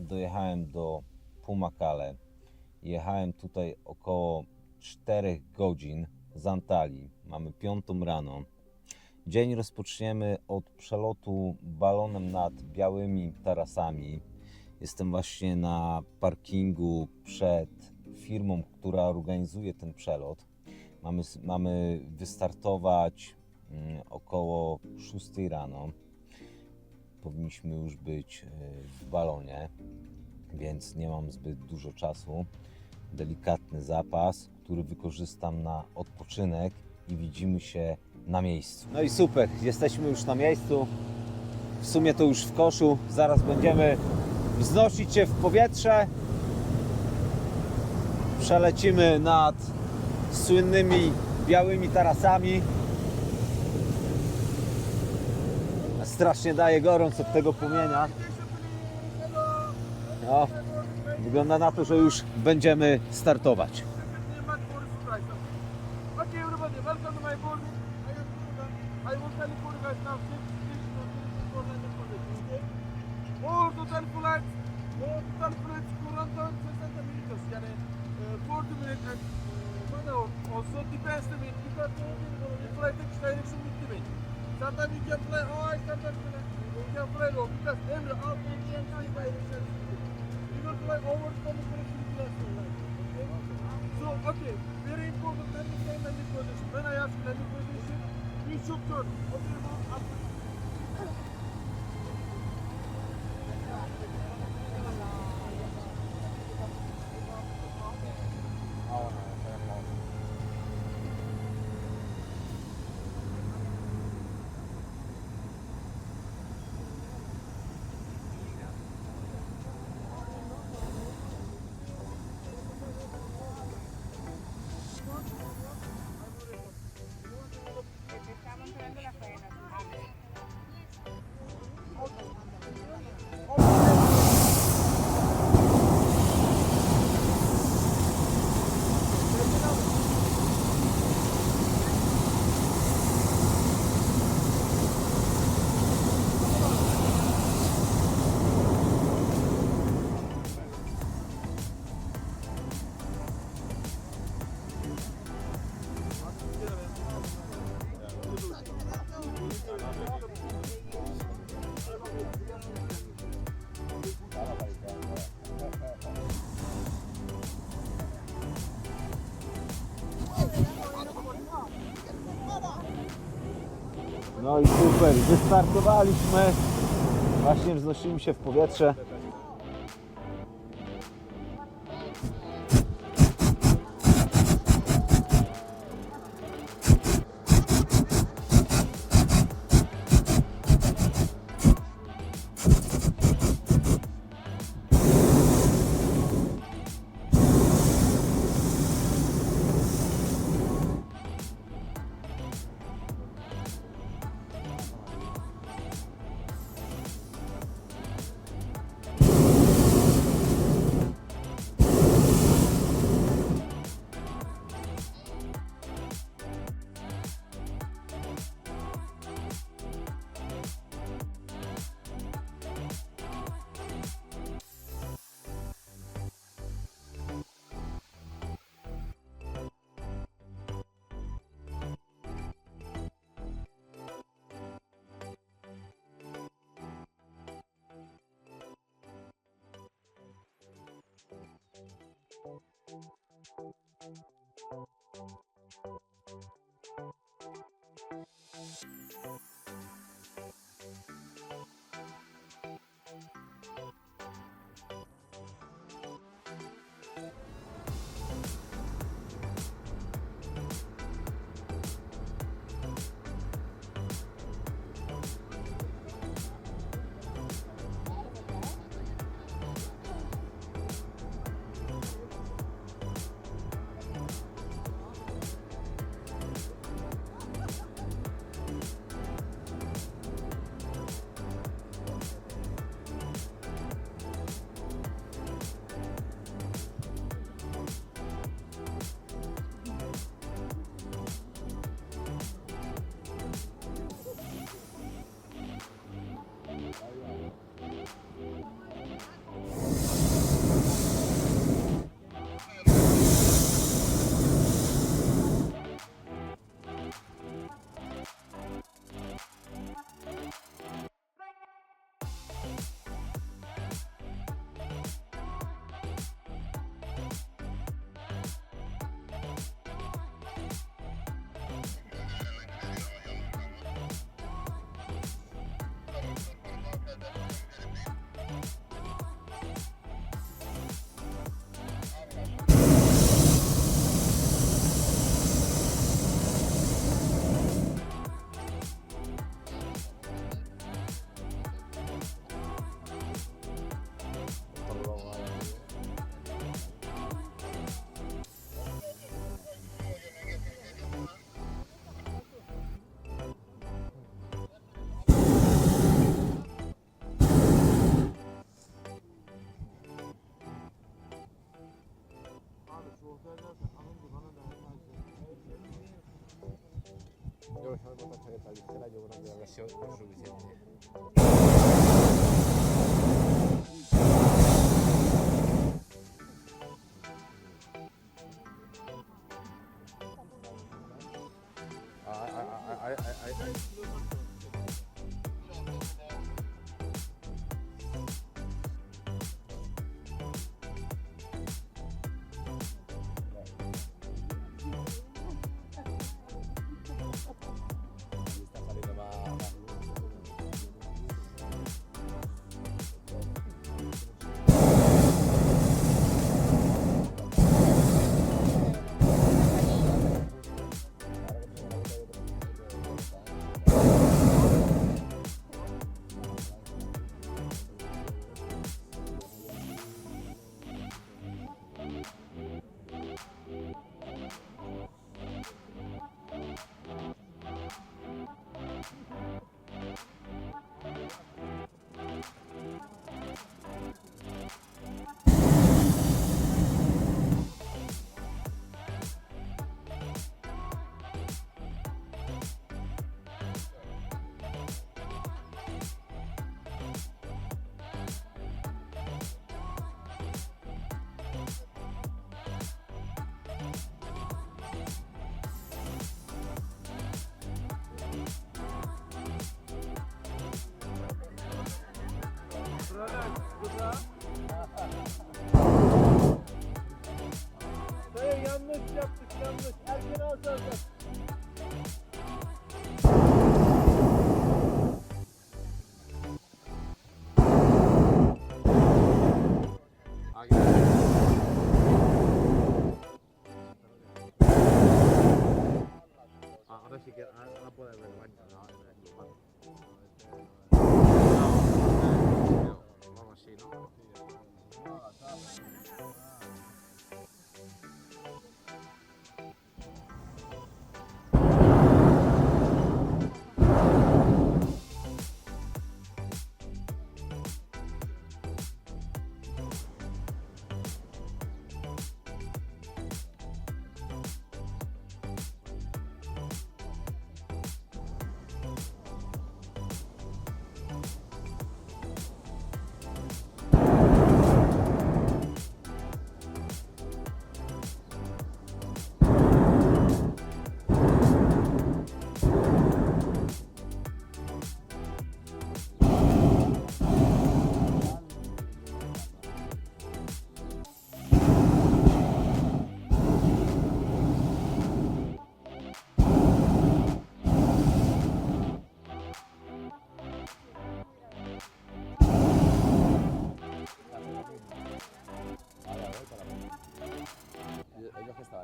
dojechałem do Pumakale. Jechałem tutaj około 4 godzin z Antalii. Mamy piątą rano. Dzień rozpoczniemy od przelotu balonem nad białymi tarasami. Jestem właśnie na parkingu przed firmą, która organizuje ten przelot. Mamy, mamy wystartować mm, około 6 rano. Powinniśmy już być y, w balonie, więc nie mam zbyt dużo czasu. Delikatny zapas, który wykorzystam na odpoczynek i widzimy się na miejscu. No i super, jesteśmy już na miejscu. W sumie to już w koszu. Zaraz będziemy wznosić się w powietrze. Przelecimy nad słynnymi białymi tarasami. Strasznie daje gorąc od tego płomienia. No, wygląda na to, że już będziemy startować. To no, total flights, all total flights, Kurgan, 60 minutes. Yani, uh, 40 minutes and uh, one hour. Also depends the wind. Onlardan ilk yapılan o ağaçlardan bile ilk yapılan olmayacağız. Emre al No i super, wystartowaliśmy. Właśnie wznosimy się w powietrze. Yo les salgo para que la yo creo que la versión es suficiente.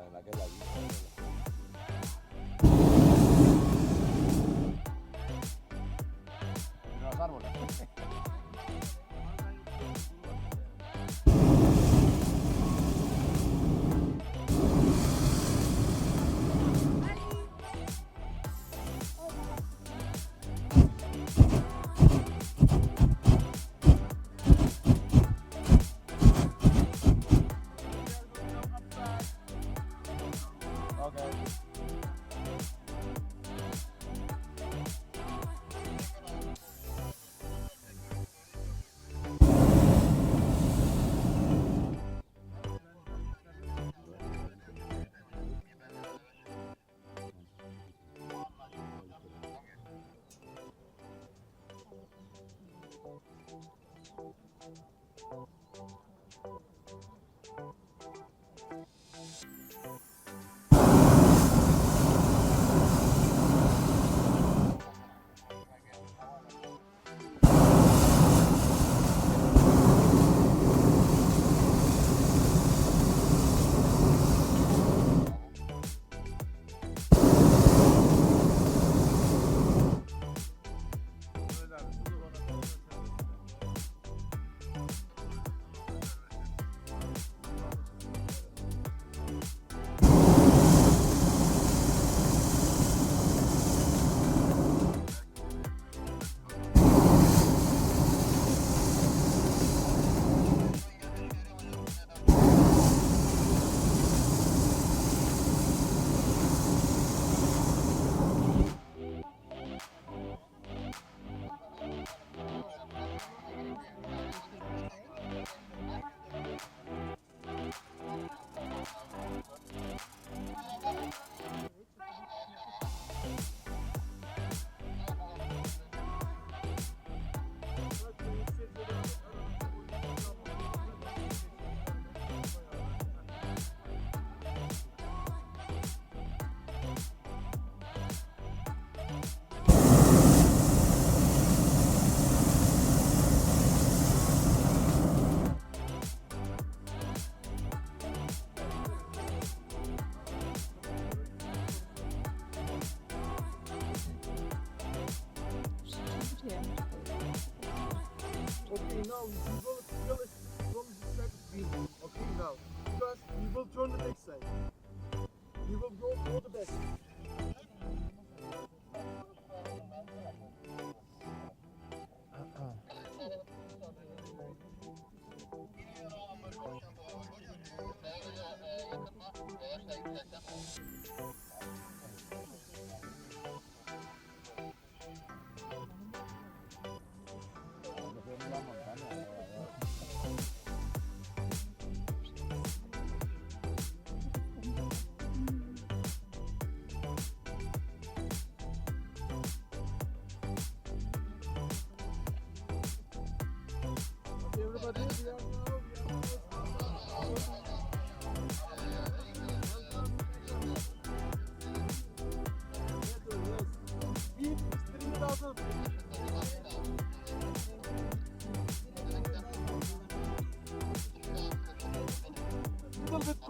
en aquella vida.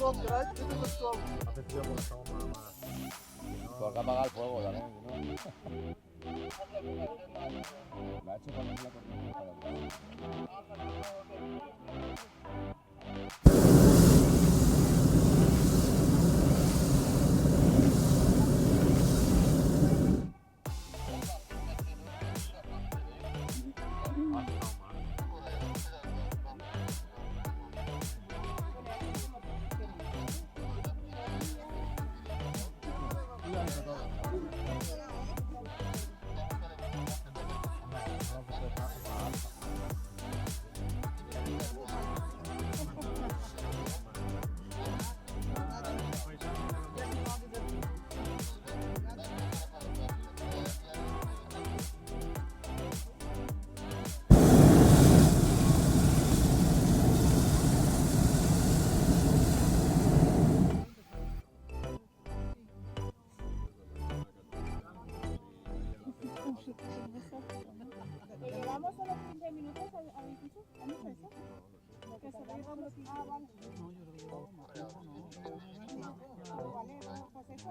Hace porque apagar el fuego también. La. ¿Le llevamos solo 15 minutos a, a que se Ah, vale. No, yo creo que no.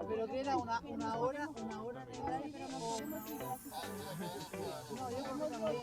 Pero queda una, una hora, una hora de no yo como también.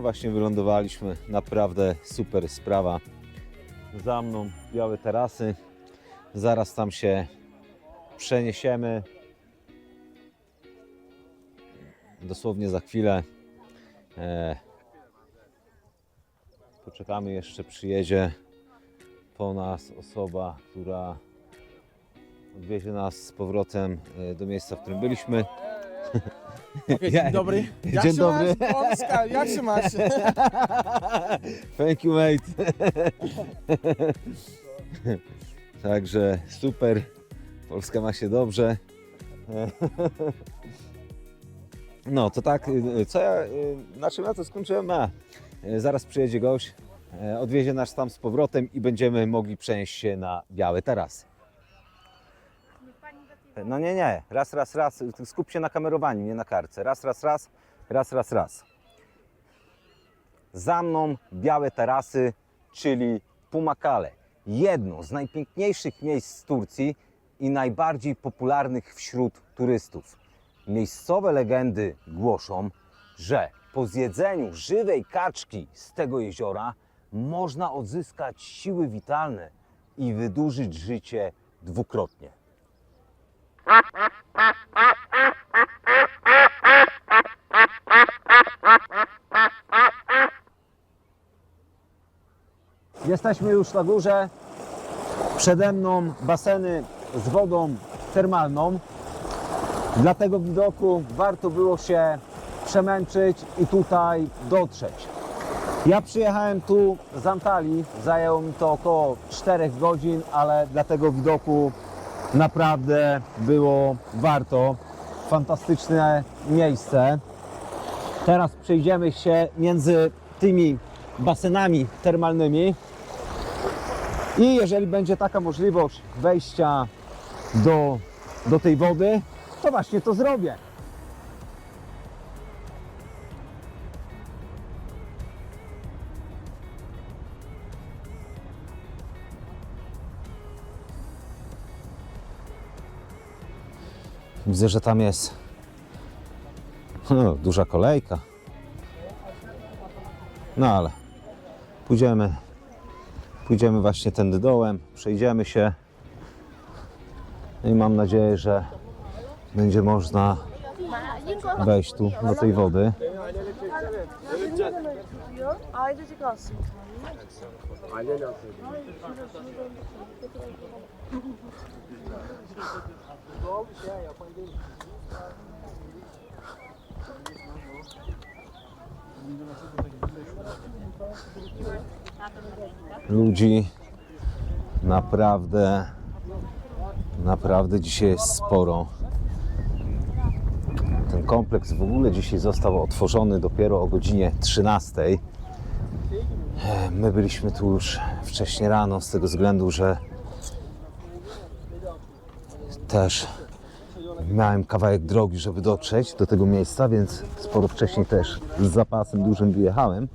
No właśnie wylądowaliśmy, naprawdę super sprawa. Za mną białe tarasy. Zaraz tam się przeniesiemy. Dosłownie za chwilę. E, poczekamy jeszcze przyjedzie po nas osoba, która odwiezie nas z powrotem e, do miejsca, w którym byliśmy. Dzień dobry. Jak Dzień się dobry. Masz? Polska, jak się masz? Thank you, mate. Także super. Polska ma się dobrze. No to tak, y, co ja, y, na czym ja to skończyłem? A, y, zaraz przyjedzie gość, y, odwiezie nas tam z powrotem i będziemy mogli przenieść się na białe tarasy. No nie, nie, raz, raz, raz, skup się na kamerowaniu, nie na karce. Raz, raz, raz, raz, raz, raz. Za mną białe tarasy, czyli Pumakale. Jedno z najpiękniejszych miejsc z Turcji i najbardziej popularnych wśród turystów. Miejscowe legendy głoszą, że po zjedzeniu żywej kaczki z tego jeziora można odzyskać siły witalne i wydłużyć życie dwukrotnie. Jesteśmy już na górze. Przede mną baseny z wodą termalną. Dla tego widoku warto było się przemęczyć i tutaj dotrzeć. Ja przyjechałem tu z Antalii, zajęło mi to około 4 godzin, ale dla tego widoku naprawdę było warto. Fantastyczne miejsce. Teraz przejdziemy się między tymi basenami termalnymi. I jeżeli będzie taka możliwość wejścia do, do tej wody, to właśnie to zrobię. Widzę, że tam jest no, duża kolejka. No ale pójdziemy, pójdziemy właśnie tędy dołem, przejdziemy się No i mam nadzieję, że będzie można wejść tu do tej wody. Ailece kalsın. Ludzi naprawdę, naprawdę dzisiaj jest sporo. Ten kompleks w ogóle dzisiaj został otworzony dopiero o godzinie 13. E, My byliśmy tu już wcześniej rano z tego względu, że też miałem kawałek drogi, żeby dotrzeć do tego miejsca, więc sporo wcześniej też z zapasem dużym wyjechałem,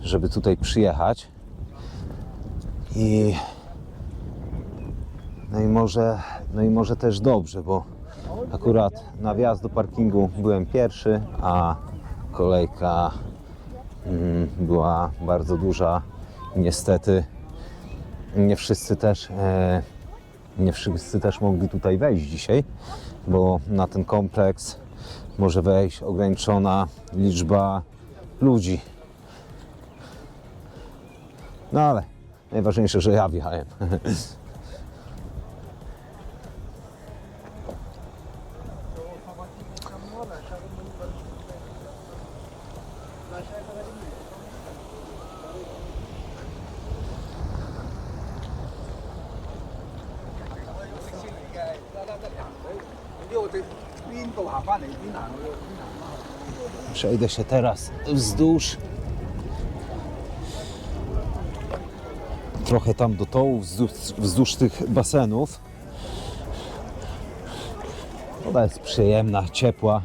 żeby tutaj przyjechać. I no i może, no i może też dobrze, bo akurat na wjazd do parkingu byłem pierwszy, a kolejka mm, była bardzo duża. Niestety nie wszyscy też e, nie wszyscy też mogli tutaj wejść dzisiaj, bo na ten kompleks może wejść ograniczona liczba ludzi. No ale najważniejsze, że ja wjechałem. Przejdę się teraz wzdłuż. Trochę tam do tołu, wzdłuż, wzdłuż tych basenów. Woda jest przyjemna, ciepła.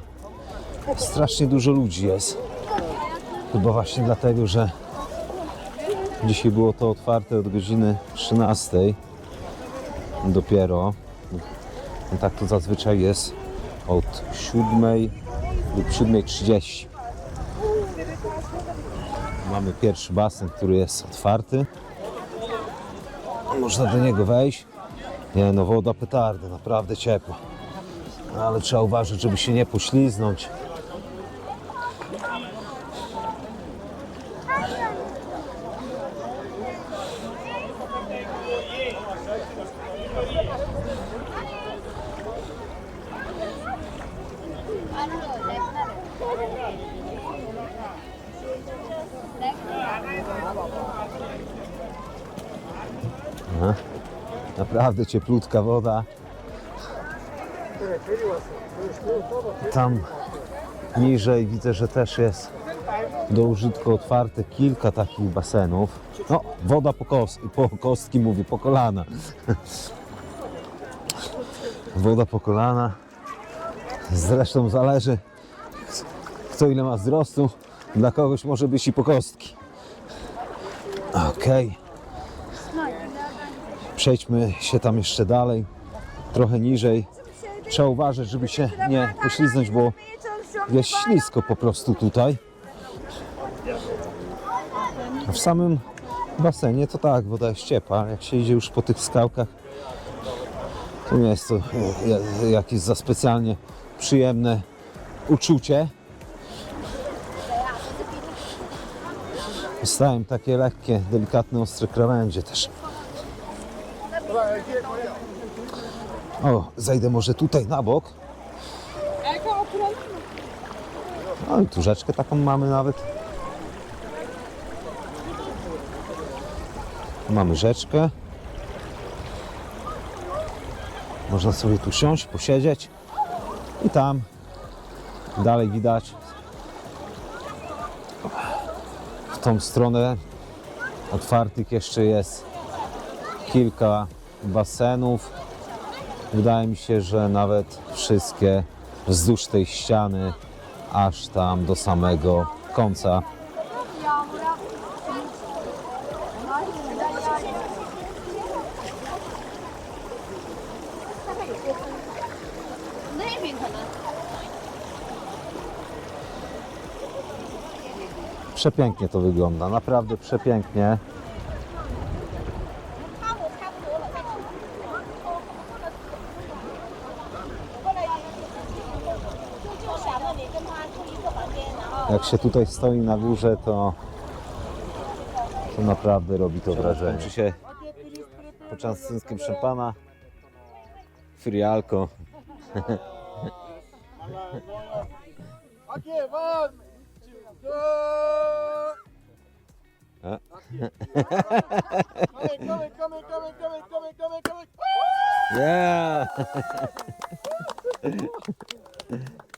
Strasznie dużo ludzi jest. Chyba właśnie dlatego, że dzisiaj było to otwarte od godziny 13 dopiero. Tak to zazwyczaj jest od 7 lub 7.30. Mamy pierwszy basen, który jest otwarty. Można do niego wejść. Nie no, woda petarda, naprawdę ciepła. Ale trzeba uważać, żeby się nie pośliznąć. Naprawdę cieplutka woda. Tam niżej widzę, że też jest do użytku otwarte kilka takich basenów. No, woda po, kos po kostki mówię, po kolana. Woda po kolana. Zresztą zależy kto ile ma wzrostu. Dla kogoś może być i po kostki. Okej. Przejdźmy się tam jeszcze dalej, trochę niżej. Trzeba uważać, żeby się nie pośliznąć, bo jest ślisko po prostu tutaj. W samym basenie to tak, woda jest ciepła. Jak się idzie już po tych skałkach, to nie jest to e, jakieś za specjalnie przyjemne uczucie. Dostałem takie lekkie, delikatne, ostre krawędzie też. O, zajdę może tutaj na bok. No i tu rzeczkę taką mamy nawet. Mamy rzeczkę. Można sobie tu siąść, posiedzieć. I tam dalej widać w tą stronę otwartych jeszcze jest kilka basenów. Wydaje mi się, że nawet wszystkie wzdłuż tej ściany, aż tam do samego końca. Przepięknie to wygląda, naprawdę przepięknie. Jak się tutaj stoi na górze, to, to naprawdę robi to wrażenie. Kończy się poczęstującym szampana, frialko. A. Yeah!